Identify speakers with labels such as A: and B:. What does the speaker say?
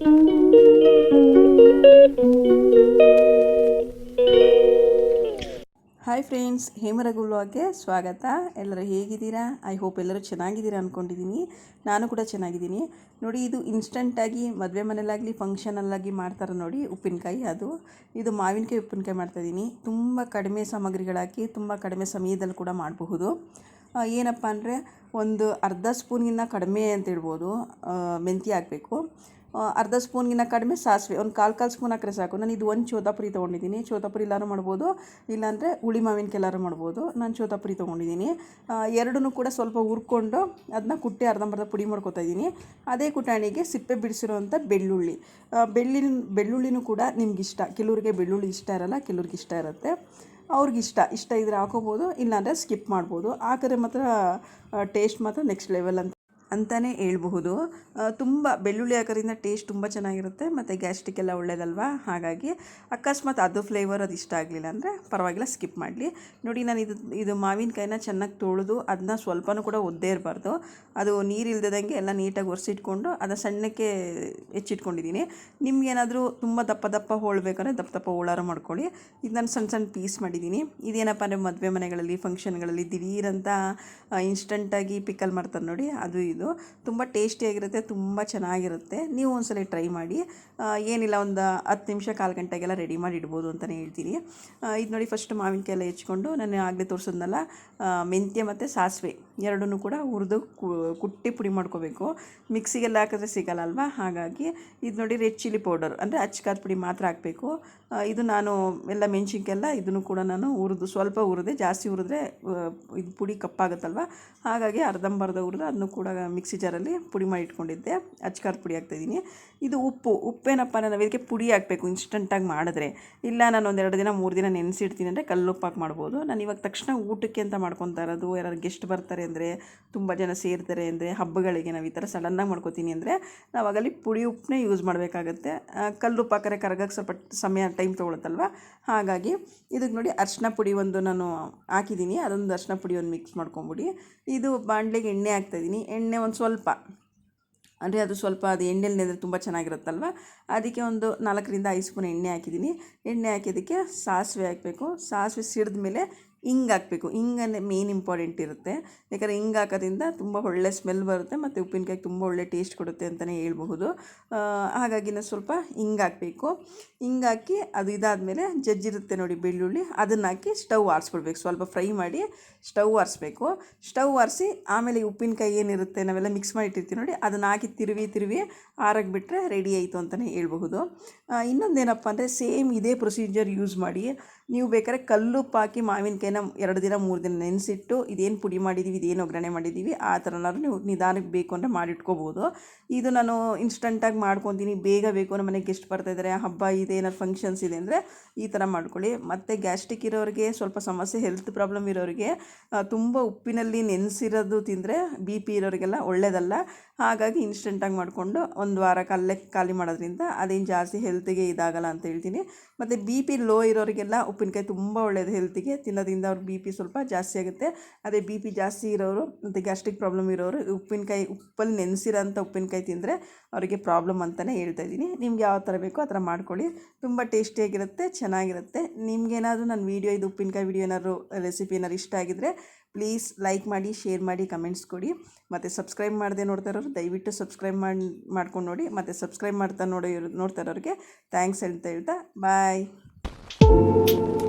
A: Hi friends ಹೇಮರಗು ವ್ಲಾಗ್ಗೆ ಸ್ವಾಗತ. ಎಲ್ಲರೂ ಹೇಗಿದ್ದೀರಾ? ಐ ಹೋಪ್ ಎಲ್ಲರೂ ಚೆನ್ನಾಗಿದ್ದೀರಾ ಅಂದ್ಕೊಂಡಿದ್ದೀನಿ ನಾನು ಕೂಡ ಚೆನ್ನಾಗಿದ್ದೀನಿ. ನೋಡಿ, ಇದು ಇನ್ಸ್ಟಂಟಾಗಿ ಮದುವೆ ಮನೇಲಾಗಲಿ ಫಂಕ್ಷನಲ್ಲಾಗಿ ಮಾಡ್ತಾರೆ ನೋಡಿ, ಉಪ್ಪಿನಕಾಯಿ ಅದು. ಇದು ಮಾವಿನಕಾಯಿ, ಉಪ್ಪಿನಕಾಯಿ ಮಾಡ್ತಾಯಿದ್ದೀನಿ ತುಂಬ ಕಡಿಮೆ ಸಾಮಗ್ರಿಗಳಾಕಿ, ತುಂಬ ಕಡಿಮೆ ಸಮಯದಲ್ಲಿ ಕೂಡ ಮಾಡಬಹುದು. ಏನಪ್ಪ ಅಂದರೆ, ಒಂದು ಅರ್ಧ ಸ್ಪೂನ್ಗಿಂತ ಕಡಿಮೆ ಅಂತ ಹೇಳ್ಬೋದು. ಮೆಂತ್ಯ ಹಾಕಬೇಕು. ಅರ್ಧ ಸ್ಪೂನ್ಗಿನ್ನ ಕಡಿಮೆ ಸಾಸಿವೆ, ಒಂದು ಕಾಲು ಕಾಲು ಸ್ಪೂನ್ ಹಾಕ್ರೆ ಸಾಕು. ನಾನು ಇದು ಒಂದು ಚೋತಾಪುರಿ ತೊಗೊಂಡಿದ್ದೀನಿ. ಚೋತಾಪುರಿ ಎಲ್ಲರೂ ಮಾಡ್ಬೋದು. ಇಲ್ಲಾಂದರೆ ಹುಳಿ ಮಾವಿನ ಎಲ್ಲರೂ ಮಾಡ್ಬೋದು. ನಾನು ಚೋತಾಪುರಿ ತೊಗೊಂಡಿದ್ದೀನಿ. ಎರಡನ್ನೂ ಕೂಡ ಸ್ವಲ್ಪ ಹುರ್ಕೊಂಡು ಅದನ್ನ ಕುಟ್ಟಿ ಅರ್ಧಂಬರ್ಧ ಪುಡಿ ಮಾಡ್ಕೊತಾ ಇದ್ದೀನಿ. ಅದೇ ಕುಟಾಣಿಗೆ ಸಿಪ್ಪೆ ಬಿಡಿಸಿರೋವಂಥ ಬೆಳ್ಳುಳ್ಳಿ. ಬೆಳ್ಳಿನ, ಬೆಳ್ಳುಳ್ಳಿನೂ ಕೂಡ ನಿಮ್ಗೆ ಇಷ್ಟ. ಕೆಲವ್ರಿಗೆ ಬೆಳ್ಳುಳ್ಳಿ ಇಷ್ಟ ಇರಲ್ಲ, ಕೆಲವ್ರಿಗೆ ಇಷ್ಟ ಇರುತ್ತೆ. ಅವ್ರಿಗಿಷ್ಟ ಇಷ್ಟ. ಇದ್ರೆ ಹಾಕೋಬೋದು, ಇಲ್ಲಾಂದರೆ ಸ್ಕಿಪ್ ಮಾಡ್ಬೋದು. ಹಾಕಿದ್ರೆ ಮಾತ್ರ ಟೇಸ್ಟ್ ಮಾತ್ರ ನೆಕ್ಸ್ಟ್ ಲೆವೆಲ್ ಅಂತ ಅಂತಲೇ ಹೇಳ್ಬಹುದು. ತುಂಬ ಬೆಳ್ಳುಳ್ಳಿ ಹಾಕೋದ್ರಿಂದ ಟೇಸ್ಟ್ ತುಂಬ ಚೆನ್ನಾಗಿರುತ್ತೆ. ಮತ್ತು ಗ್ಯಾಸ್ಟ್ರಿಕ್ ಎಲ್ಲ ಒಳ್ಳೇದಲ್ವಾ? ಹಾಗಾಗಿ ಅಕಸ್ಮಾತ್ ಅದು ಫ್ಲೇವರ್ ಅದು ಇಷ್ಟ ಆಗಲಿಲ್ಲ ಅಂದರೆ ಪರವಾಗಿಲ್ಲ ಸ್ಕಿಪ್ ಮಾಡಲಿ. ನೋಡಿ, ನಾನು ಇದು ಇದು ಮಾವಿನಕಾಯಿನ ಚೆನ್ನಾಗಿ ತೊಳೆದು ಅದನ್ನ ಸ್ವಲ್ಪನೂ ಕೂಡ ಒದ್ದೇ ಇರಬಾರ್ದು. ಅದು ನೀರಿಲ್ದಂಗೆ ಎಲ್ಲ ನೀಟಾಗಿ ಒರೆಸಿಟ್ಕೊಂಡು ಅದನ್ನ ಸಣ್ಣಕ್ಕೆ ಹೆಚ್ಚಿಟ್ಕೊಂಡಿದ್ದೀನಿ ನಿಮ್ಗೇನಾದರೂ ತುಂಬ ದಪ್ಪ ದಪ್ಪ ಹೋಳ್ಬೇಕಂದ್ರೆ ದಪ್ಪ ದಪ್ಪ ಹೋಳಾರ ಮಾಡ್ಕೊಳ್ಳಿ. ಇದು ನಾನು ಸಣ್ಣ ಸಣ್ಣ ಪೀಸ್ ಮಾಡಿದ್ದೀನಿ ಇದೇನಪ್ಪ ಅಂದರೆ ಮದುವೆ ಮನೆಗಳಲ್ಲಿ ಫಂಕ್ಷನ್ಗಳಲ್ಲಿ ದಿಢೀರಂತ ಇನ್ಸ್ಟಂಟಾಗಿ ಪಿಕಲ್ ಮಾಡ್ತಾರೆ ನೋಡಿ, ಅದು ಇದು. ತುಂಬ ಟೇಸ್ಟಿಯಾಗಿರುತ್ತೆ, ತುಂಬ ಚೆನ್ನಾಗಿರುತ್ತೆ. ನೀವು ಒಂದ್ಸಲ ಟ್ರೈ ಮಾಡಿ. ಏನಿಲ್ಲ, ಒಂದು ಹತ್ತು ನಿಮಿಷ, ಕಾಲು ಗಂಟೆಗೆಲ್ಲ ರೆಡಿ ಮಾಡಿ ಇಡ್ಬೋದು ಅಂತಲೇ ಹೇಳ್ತೀನಿ. ಇದು ನೋಡಿ ಫಸ್ಟ್ ಮಾವಿನಕಾಯಿ ಎಲ್ಲ ಹೆಚ್ಕೊಂಡು ನಾನು ಆಗಲೇ ತೋರಿಸೋದ್ನಲ್ಲ ಮೆಂತ್ಯ ಮತ್ತು ಸಾಸಿವೆ ಎರಡನ್ನೂ ಕೂಡ ಹುರಿದು ಕುಟ್ಟಿ ಪುಡಿ ಮಾಡ್ಕೋಬೇಕು. ಮಿಕ್ಸಿಗೆಲ್ಲ ಹಾಕಿದ್ರೆ ಸಿಗಲ್ಲ ಅಲ್ವಾ? ಹಾಗಾಗಿ ಇದು ನೋಡಿ ರೆಡ್ ಚಿಲ್ಲಿ ಪೌಡರ್ ಅಂದರೆ ಅಚ್ಚಕಾದ ಪುಡಿ ಮಾತ್ರ ಹಾಕಬೇಕು. ಇದು ನಾನು ಎಲ್ಲ ಮೆಣಸಿನ್ಕೆಲ್ಲ ಇದನ್ನು ಕೂಡ ನಾನು ಹುರಿದು ಸ್ವಲ್ಪ ಹುರಿದೆ ಜಾಸ್ತಿ ಹುರಿದ್ರೆ ಇದು ಪುಡಿ ಕಪ್ಪಾಗುತ್ತಲ್ವ? ಹಾಗಾಗಿ ಅರ್ಧಂಬರ್ಧ ಹುರಿದು ಅದನ್ನು ಕೂಡ ಮಿಕ್ಸಿ ಜಾರಲ್ಲಿ ಪುಡಿ ಮಾಡಿ ಇಟ್ಕೊಂಡಿದ್ದೆ. ಅಚ್ಕಾರದ ಪುಡಿ ಹಾಕ್ತಾಯಿದ್ದೀನಿ ಇದು ಉಪ್ಪು. ಉಪ್ಪೇನಪ್ಪ ನಾನು ಇದಕ್ಕೆ ಪುಡಿ ಹಾಕಬೇಕು. ಇನ್ಸ್ಟಂಟಾಗಿ ಮಾಡಿದ್ರೆ. ಇಲ್ಲ, ನಾನು ಒಂದೆರಡು ದಿನ, ಮೂರು ದಿನ ನೆನೆಸಿಡ್ತೀನಿ ಅಂದರೆ ಕಲ್ಲುಪ್ಪು ಹಾಕಿ ಮಾಡ್ಬೋದು. ನಾನು ಇವಾಗ ತಕ್ಷಣ ಊಟಕ್ಕೆ ಅಂತ ಮಾಡ್ಕೊತಾ ಇರೋದು. ಯಾರು ಗೆಸ್ಟ್ ಬರ್ತಾರೆ ಅಂದರೆ, ತುಂಬ ಜನ ಸೇರ್ತಾರೆ ಅಂದರೆ, ಹಬ್ಬಗಳಿಗೆ ನಾವು ಈ ಥರ ಸಡನ್ನಾಗಿ ಮಾಡ್ಕೊತೀನಿ ಅಂದರೆ, ನಾವು ಆಗಲಿ ಪುಡಿ ಉಪ್ಪನ್ನೇ ಯೂಸ್ ಮಾಡಬೇಕಾಗತ್ತೆ. ಕಲ್ಲುಪ್ಪು ಹಾಕರೆ ಕರಗಕ್ಕೆ ಸ್ವಲ್ಪ ಸಮಯ ಟೈಮ್ ತೊಗೊಳುತ್ತಲ್ವ? ಹಾಗಾಗಿ ಇದಕ್ಕೆ ನೋಡಿ ಅರ್ಶಿನ ಪುಡಿ ಒಂದು ನಾನು ಹಾಕಿದ್ದೀನಿ. ಅದೊಂದು ಅರ್ಶಿನ ಪುಡಿ ಒಂದು ಮಿಕ್ಸ್ ಮಾಡ್ಕೊಂಬಿಡಿ. ಇದು ಬಾಣಲೆಗೆ ಎಣ್ಣೆ ಹಾಕ್ತಾಯಿದ್ದೀನಿ ಎಣ್ಣೆ ಒಂದು ಸ್ವಲ್ಪ, ಅಂದರೆ ಅದು ಸ್ವಲ್ಪ ಅದು ಎಣ್ಣೆಲಿ ನೆನೆದ್ರೆ ತುಂಬ ಚೆನ್ನಾಗಿರುತ್ತಲ್ವ? ಅದಕ್ಕೆ ಒಂದು ನಾಲ್ಕರಿಂದ ಐದು ಸ್ಪೂನ್ ಎಣ್ಣೆ ಹಾಕಿದ್ದೀನಿ. ಎಣ್ಣೆ ಹಾಕಿದ್ದಕ್ಕೆ ಸಾಸಿವೆ ಹಾಕಬೇಕು. ಸಾಸಿವೆ ಸಿಡಿದ ಮೇಲೆ ಹಿಂಗೆ ಹಾಕಬೇಕು ಹಿಂಗನ್ನೇ ಮೇನ್ ಇಂಪಾರ್ಟೆಂಟ್ ಇರುತ್ತೆ. ಯಾಕಂದರೆ ಹಿಂಗೆ ಹಾಕೋದ್ರಿಂದ ತುಂಬ ಒಳ್ಳೆ ಸ್ಮೆಲ್ ಬರುತ್ತೆ ಮತ್ತು ಉಪ್ಪಿನಕಾಯಿ ತುಂಬ ಒಳ್ಳೆ ಟೇಸ್ಟ್ ಕೊಡುತ್ತೆ ಅಂತಲೇ ಹೇಳ್ಬಹುದು. ಹಾಗಾಗಿ ನಾನು ಸ್ವಲ್ಪ ಹಿಂಗೆ ಹಾಕಬೇಕು ಹಿಂಗೆ ಹಾಕಿ ಅದು ಇದಾದಮೇಲೆ ಜಜ್ಜಿರುತ್ತೆ ನೋಡಿ ಬೆಳ್ಳುಳ್ಳಿ. ಅದನ್ನು ಹಾಕಿ ಸ್ಟವ್ ಆರಿಸ್ಬಿಡ್ಬೇಕು ಸ್ವಲ್ಪ ಫ್ರೈ ಮಾಡಿ ಸ್ಟವ್ ಆರಿಸ್ಬೇಕು. ಸ್ಟವ್ ಆರಿಸಿ ಆಮೇಲೆ ಉಪ್ಪಿನಕಾಯಿ ಏನಿರುತ್ತೆ ನಾವೆಲ್ಲ ಮಿಕ್ಸ್ ಮಾಡಿ ಇಟ್ಟಿರ್ತೀವಿ ನೋಡಿ, ಅದನ್ನು ಹಾಕಿ ತಿರುವಿ ತಿರುವಿ ಆರಕ್ಕೆ ಬಿಟ್ಟರೆ ರೆಡಿ ಆಯಿತು ಅಂತಲೇ ಹೇಳ್ಬಹುದು. ಇನ್ನೊಂದೇನಪ್ಪ ಅಂದರೆ ಸೇಮ್ ಇದೇ ಪ್ರೊಸೀಜರ್ ಯೂಸ್ ಮಾಡಿ. ನೀವು ಬೇಕಾದ್ರೆ ಕಲ್ಲುಪ್ಪು ಹಾಕಿ ಮಾವಿನಕಾಯಿನ ಎರಡು ದಿನ, ಮೂರು ದಿನ ನೆನೆಸಿಟ್ಟು ಇದೇನು ಪುಡಿ ಮಾಡಿದ್ದೀವಿ ಇದೇನು ಒಗ್ಗರಣೆ ಮಾಡಿದ್ದೀವಿ ಆ ಥರನಾದ್ರು ನೀವು ನಿಧಾನಕ್ಕೆ ಬೇಕು ಅಂದರೆ ಮಾಡಿಟ್ಕೋಬೋದು. ಇದು ನಾನು ಇನ್ಸ್ಟಂಟಾಗಿ ಮಾಡ್ಕೊತೀನಿ, ಬೇಗ ಬೇಕು ನಮ್ಮ ಮನೆಗೆ ಗೆಸ್ಟ್ ಬರ್ತಾ ಇದ್ದಾರೆ ಹಬ್ಬ ಇದೆ, ಏನಾದ್ರು ಫಂಕ್ಷನ್ಸ್ ಇದೆ ಅಂದರೆ ಈ ಥರ ಮಾಡ್ಕೊಳ್ಳಿ. ಮತ್ತು ಗ್ಯಾಸ್ಟ್ರಿಕ್ ಇರೋರಿಗೆ ಸ್ವಲ್ಪ ಸಮಸ್ಯೆ ಹೆಲ್ತ್ ಪ್ರಾಬ್ಲಮ್ ಇರೋರಿಗೆ ತುಂಬ ಉಪ್ಪಿನಲ್ಲಿ ನೆನೆಸಿರೋದು ತಿಂದರೆ ಬಿ ಪಿ ಇರೋರಿಗೆಲ್ಲ ಒಳ್ಳೇದಲ್ಲ. ಹಾಗಾಗಿ ಇನ್ಸ್ಟಂಟಾಗಿ ಮಾಡಿಕೊಂಡು ಒಂದು ವಾರ ಕಲ್ಲೇ ಖಾಲಿ ಮಾಡೋದ್ರಿಂದ ಅದೇನು ಜಾಸ್ತಿ ಹೆಲ್ತಿಗೆ ಇದಾಗಲ್ಲ ಅಂತ ಹೇಳ್ತೀನಿ. ಮತ್ತು ಬಿ ಪಿ ಲೋ ಇರೋರಿಗೆಲ್ಲ ಉಪ್ಪಿನಕಾಯಿ ತುಂಬ ಒಳ್ಳೆಯದು ಹೆಲ್ತಿಗೆ ತಿನ್ನೋದ್ರಿಂದ ಅವ್ರ ಬಿ ಪಿ ಸ್ವಲ್ಪ ಜಾಸ್ತಿ ಆಗುತ್ತೆ. ಅದೇ ಬಿ ಪಿ ಜಾಸ್ತಿ ಇರೋರು, ಮತ್ತು ಗ್ಯಾಸ್ಟ್ರಿಕ್ ಪ್ರಾಬ್ಲಮ್ ಇರೋರು, ಉಪ್ಪಿನಕಾಯಿ ಉಪ್ಪಲ್ಲಿ ನೆನೆಸಿರೋಂಥ ಉಪ್ಪಿನಕಾಯಿ ತಿಂದರೆ ಅವರಿಗೆ ಪ್ರಾಬ್ಲಮ್ ಅಂತಲೇ ಹೇಳ್ತಾ ಇದ್ದೀನಿ. ನಿಮ್ಗೆ ಯಾವ ಥರ ಬೇಕೋ ಆ ಥರ ಮಾಡ್ಕೊಳ್ಳಿ. ತುಂಬ ಟೇಸ್ಟಿಯಾಗಿರುತ್ತೆ ಚೆನ್ನಾಗಿರುತ್ತೆ. ನಿಮ್ಗೇನಾದರೂ ನನ್ನ ವೀಡಿಯೋ ಇದು ಉಪ್ಪಿನಕಾಯಿ ವೀಡಿಯೋ ಏನಾದರೂ ರೆಸಿಪಿ ಏನಾದ್ರು ಇಷ್ಟ ಆಗಿದ್ರೆ ಪ್ಲೀಸ್ ಲೈಕ್ ಮಾಡಿ ಶೇರ್ ಮಾಡಿ ಕಮೆಂಟ್ಸ್ ಕೊಡಿ. ಮತ್ತು ಸಬ್ಸ್ಕ್ರೈಬ್ ಮಾಡದೆ ನೋಡ್ತಾ ಇರೋರು, ದಯವಿಟ್ಟು ಸಬ್ಸ್ಕ್ರೈಬ್ ಮಾಡಿ, ಮಾಡ್ಕೊಂಡು ನೋಡಿ. ಮತ್ತು ಸಬ್ಸ್ಕ್ರೈಬ್ ಮಾಡ್ತಾ ನೋಡಿ ನೋಡ್ತಾ ಇರೋರಿಗೆ ಥ್ಯಾಂಕ್ಸ್ ಹೇಳ್ತಾ ಹೇಳ್ತಾ ಬಾಯ್